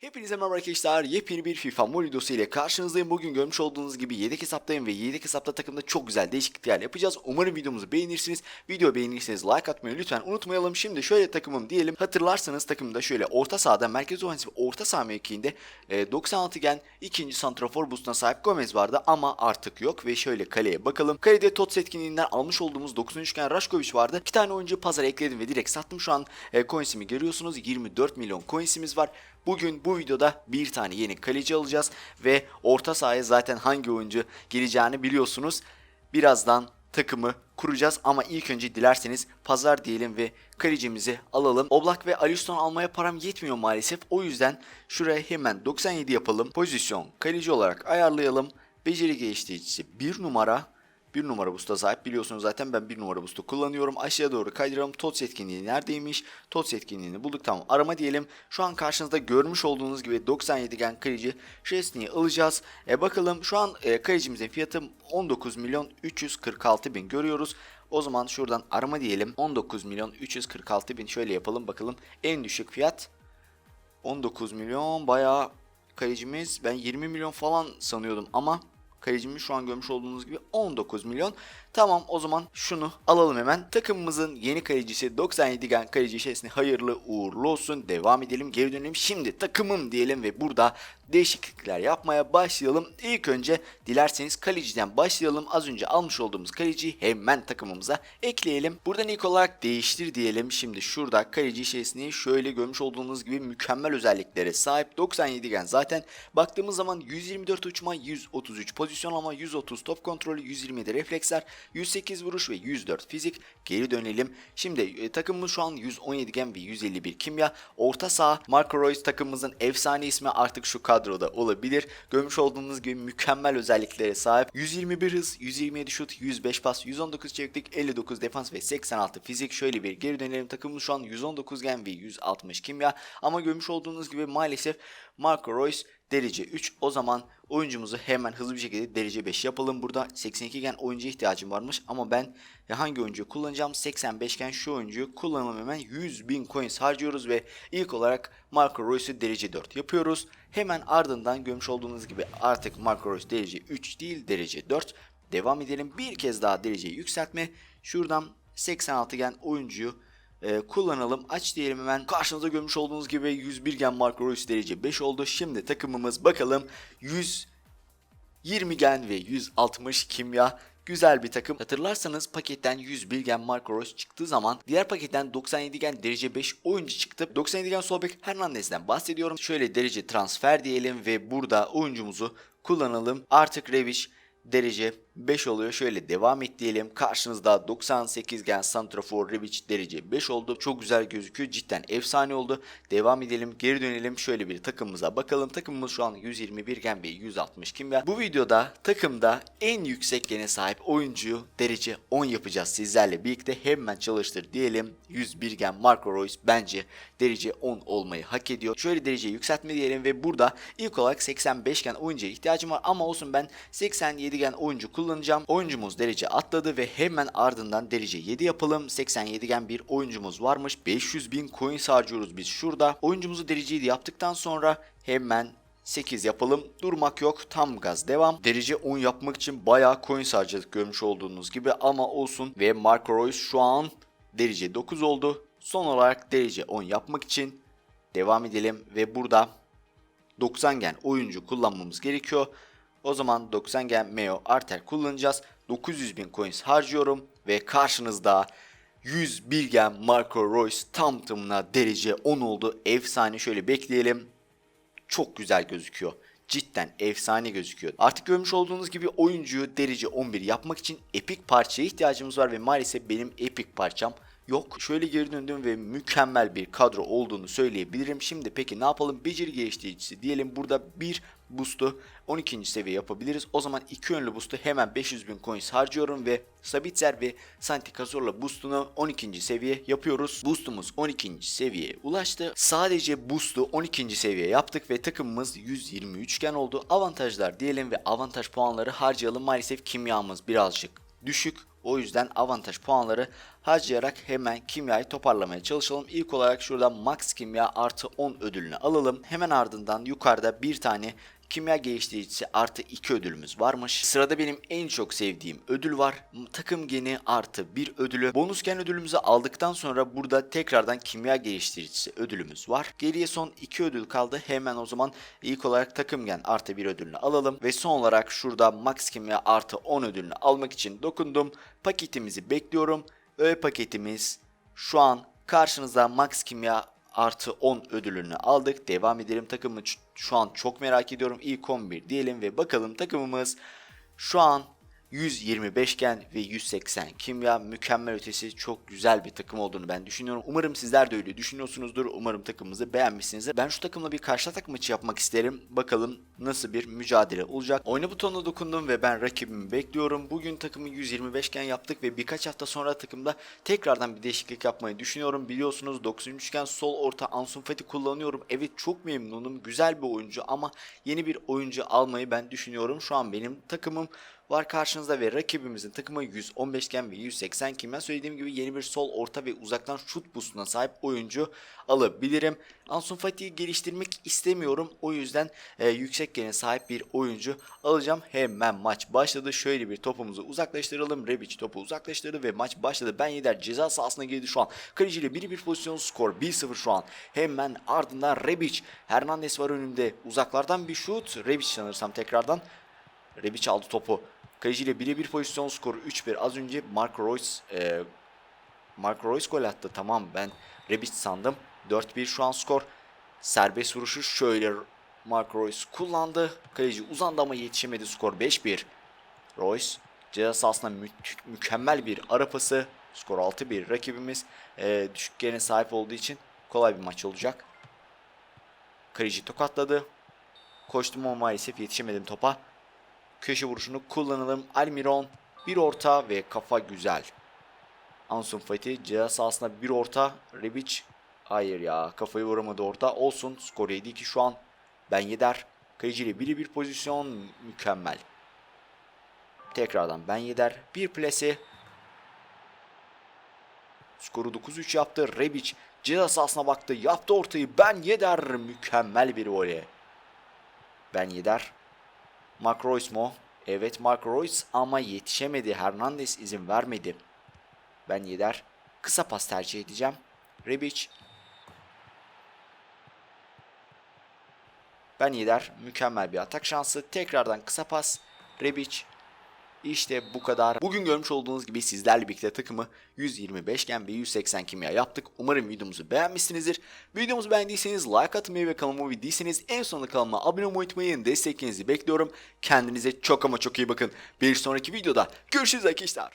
Hepinize merhaba arkadaşlar. Yepyeni bir FIFA Mobile videosu ile karşınızdayım. Bugün görmüş olduğunuz gibi yedek hesaptayım ve yedek hesapta takımda çok güzel değişiklikler yapacağız. Umarım videomuzu beğenirsiniz. Video beğenirseniz like atmayı lütfen unutmayalım. Şimdi şöyle takımım diyelim. Hatırlarsanız takımda şöyle orta sahada merkez ofensif orta saha mevkiinde e, 96 gen ikinci santrafor boostuna sahip Gomez vardı ama artık yok ve şöyle kaleye bakalım. Kalede TOTS etkinliğinden almış olduğumuz 9. gen Raşkoviç vardı. İki tane oyuncu pazara ekledim ve direkt sattım. Şu an e, coinsimi görüyorsunuz. 24 milyon coinsimiz var. Bugün bu videoda bir tane yeni kaleci alacağız ve orta sahaya zaten hangi oyuncu gireceğini biliyorsunuz. Birazdan takımı kuracağız ama ilk önce dilerseniz pazar diyelim ve kalecimizi alalım. Oblak ve Alisson almaya param yetmiyor maalesef. O yüzden şuraya hemen 97 yapalım. Pozisyon kaleci olarak ayarlayalım. Beceri geliştiricisi 1 numara. Bir numara boost'a sahip biliyorsunuz zaten ben bir numara boost'u kullanıyorum. Aşağıya doğru kaydıralım. TOTS etkinliği neredeymiş? TOTS etkinliğini bulduk tamam. Arama diyelim. Şu an karşınızda görmüş olduğunuz gibi 97 gen kaleci Şesni'yi alacağız. E bakalım şu an e, kalecimizin fiyatı 19 milyon 346 bin görüyoruz. O zaman şuradan arama diyelim. 19 milyon 346 bin şöyle yapalım bakalım. En düşük fiyat 19 milyon bayağı kalecimiz ben 20 milyon falan sanıyordum ama kalecimiz şu an görmüş olduğunuz gibi 19 milyon. Tamam o zaman şunu alalım hemen. Takımımızın yeni kalecisi 97 gen kaleci içerisinde hayırlı uğurlu olsun. Devam edelim geri dönelim. Şimdi takımım diyelim ve burada değişiklikler yapmaya başlayalım. İlk önce dilerseniz kaleciden başlayalım. Az önce almış olduğumuz kaleciyi hemen takımımıza ekleyelim. Buradan ilk olarak değiştir diyelim. Şimdi şurada kaleci içerisinde şöyle görmüş olduğunuz gibi mükemmel özelliklere sahip 97 gen zaten baktığımız zaman 124 uçma 133 pozisyon ama 130 top kontrolü 127 refleksler 108 vuruş ve 104 fizik geri dönelim. Şimdi e, takımımız şu an 117 gen ve 151 kimya. Orta saha Marco Reus takımımızın efsane ismi artık şu kadroda olabilir. Görmüş olduğunuz gibi mükemmel özelliklere sahip. 121 hız, 127 şut, 105 pas, 119 çeviklik, 59 defans ve 86 fizik. Şöyle bir geri dönelim. Takımımız şu an 119 gen ve 160 kimya. Ama görmüş olduğunuz gibi maalesef Marco Reus derece 3. O zaman oyuncumuzu hemen hızlı bir şekilde derece 5 yapalım. Burada 82 gen oyuncuya ihtiyacım varmış ama ben ya hangi oyuncuyu kullanacağım? 85 gen şu oyuncuyu kullanalım hemen 100 bin coins harcıyoruz ve ilk olarak Marco Reus'u derece 4 yapıyoruz. Hemen ardından görmüş olduğunuz gibi artık Marco Reus derece 3 değil derece 4. Devam edelim. Bir kez daha dereceyi yükseltme. Şuradan 86 gen oyuncuyu e, kullanalım. Aç diyelim hemen. Karşınızda görmüş olduğunuz gibi 101 gen Marco Reus derece 5 oldu. Şimdi takımımız bakalım 120 gen ve 160 kimya Güzel bir takım. Hatırlarsanız paketten 101 gen Marco Reus çıktığı zaman diğer paketten 97 gen derece 5 oyuncu çıktı. 97 gen sol bek Hernandez'den bahsediyorum. Şöyle derece transfer diyelim ve burada oyuncumuzu kullanalım. Artık Revic derece 5 oluyor. Şöyle devam et diyelim. Karşınızda 98 gen Santrafor Revic derece 5 oldu. Çok güzel gözüküyor. Cidden efsane oldu. Devam edelim. Geri dönelim. Şöyle bir takımımıza bakalım. Takımımız şu an 121 gen ve 160 kimya. Bu videoda takımda en yüksek gene sahip oyuncuyu derece 10 yapacağız sizlerle birlikte. Hemen çalıştır diyelim. 101 gen Marco Reus bence derece 10 olmayı hak ediyor. Şöyle dereceyi yükseltme diyelim ve burada ilk olarak 85 gen oyuncuya ihtiyacım var ama olsun ben 87 gen oyuncu kullanacağım. Oyuncumuz derece atladı ve hemen ardından derece 7 yapalım. 87 gen bir oyuncumuz varmış. 500 bin coin harcıyoruz biz şurada. Oyuncumuzu derece 7 yaptıktan sonra hemen 8 yapalım. Durmak yok. Tam gaz devam. Derece 10 yapmak için bayağı coin harcadık görmüş olduğunuz gibi ama olsun. Ve Marco Reus şu an derece 9 oldu. Son olarak derece 10 yapmak için devam edelim ve burada 90 gen oyuncu kullanmamız gerekiyor. O zaman 90 gen Meo Arter kullanacağız. 900 bin coins harcıyorum ve karşınızda 101 gen Marco Reus tam tamına derece 10 oldu. Efsane şöyle bekleyelim. Çok güzel gözüküyor. Cidden efsane gözüküyor. Artık görmüş olduğunuz gibi oyuncuyu derece 11 yapmak için epic parçaya ihtiyacımız var ve maalesef benim epic parçam yok. Şöyle geri döndüm ve mükemmel bir kadro olduğunu söyleyebilirim. Şimdi peki ne yapalım? Beceri geliştiricisi diyelim. Burada bir boost'u 12. seviye yapabiliriz. O zaman iki yönlü boost'u hemen 500 bin coins harcıyorum ve Sabitzer ve Santi Cazorla boost'unu 12. seviye yapıyoruz. Boost'umuz 12. seviyeye ulaştı. Sadece boost'u 12. seviye yaptık ve takımımız 123 gen oldu. Avantajlar diyelim ve avantaj puanları harcayalım. Maalesef kimyamız birazcık düşük. O yüzden avantaj puanları harcayarak hemen kimyayı toparlamaya çalışalım. İlk olarak şurada max kimya artı 10 ödülünü alalım. Hemen ardından yukarıda bir tane Kimya geliştiricisi artı 2 ödülümüz varmış. Sırada benim en çok sevdiğim ödül var. Takım geni artı 1 ödülü. Bonus gen ödülümüzü aldıktan sonra burada tekrardan kimya geliştiricisi ödülümüz var. Geriye son 2 ödül kaldı. Hemen o zaman ilk olarak takım gen artı 1 ödülünü alalım. Ve son olarak şurada max kimya artı 10 ödülünü almak için dokundum. Paketimizi bekliyorum. Öğe paketimiz şu an karşınızda max kimya artı 10 ödülünü aldık. Devam edelim takımı ç- şu an çok merak ediyorum. İlk 11 diyelim ve bakalım takımımız şu an 125 gen ve 180 kimya mükemmel ötesi çok güzel bir takım olduğunu ben düşünüyorum. Umarım sizler de öyle düşünüyorsunuzdur. Umarım takımımızı beğenmişsinizdir. Ben şu takımla bir karşı atak maçı yapmak isterim. Bakalım nasıl bir mücadele olacak. Oyna butonuna dokundum ve ben rakibimi bekliyorum. Bugün takımı 125 gen yaptık ve birkaç hafta sonra takımda tekrardan bir değişiklik yapmayı düşünüyorum. Biliyorsunuz 93 gen sol orta Ansu Fati kullanıyorum. Evet çok memnunum. Güzel bir oyuncu ama yeni bir oyuncu almayı ben düşünüyorum. Şu an benim takımım var karşınızda ve rakibimizin takımı 115 gen ve 180 kimya söylediğim gibi yeni bir sol orta ve uzaktan şut boostuna sahip oyuncu alabilirim. Ansu Fati'yi geliştirmek istemiyorum. O yüzden e, yüksek gene sahip bir oyuncu alacağım. Hemen maç başladı. Şöyle bir topumuzu uzaklaştıralım. Rebic topu uzaklaştırdı ve maç başladı. Ben Yedder ceza sahasına girdi şu an. Kaleci ile 1-1 pozisyon skor 1-0 şu an. Hemen ardından Rebic. Hernandez var önümde. Uzaklardan bir şut. Rebic sanırsam tekrardan. Rebic aldı topu. Kaleci ile birebir pozisyon skoru 3-1. Az önce Mark Royce e, Mark Royce gol attı. Tamam ben Rebic sandım. 4-1 şu an skor. Serbest vuruşu şöyle Mark Royce kullandı. Kaleci uzandı ama yetişemedi. Skor 5-1. Royce ceza sahasına mü- mükemmel bir ara pası. Skor 6-1. Rakibimiz e, düşük gene sahip olduğu için kolay bir maç olacak. Kaleci tokatladı. Koştum ama maalesef yetişemedim topa. Köşe vuruşunu kullanalım. Almiron bir orta ve kafa güzel. Ansun Fati ceza sahasına bir orta. Rebic hayır ya kafayı vuramadı orta. Olsun skor 7-2 şu an. Ben Yeder. Kaleci ile biri bir pozisyon mükemmel. Tekrardan Ben Yeder. Bir plase. Skoru 9-3 yaptı. Rebic ceza sahasına baktı. Yaptı ortayı. Ben Yeder. Mükemmel bir voley. Ben Yeder. Mark Royce mu? Evet Mark Royce ama yetişemedi. Hernandez izin vermedi. Ben Yeder. Kısa pas tercih edeceğim. Rebic. Ben Yeder. Mükemmel bir atak şansı. Tekrardan kısa pas. Rebic. İşte bu kadar. Bugün görmüş olduğunuz gibi sizlerle birlikte takımı 125 gen ve 180 kimya yaptık. Umarım videomuzu beğenmişsinizdir. Videomuzu beğendiyseniz like atmayı ve kanalıma değilseniz en sonunda kanalıma abone olmayı unutmayın. Desteklerinizi bekliyorum. Kendinize çok ama çok iyi bakın. Bir sonraki videoda görüşürüz arkadaşlar.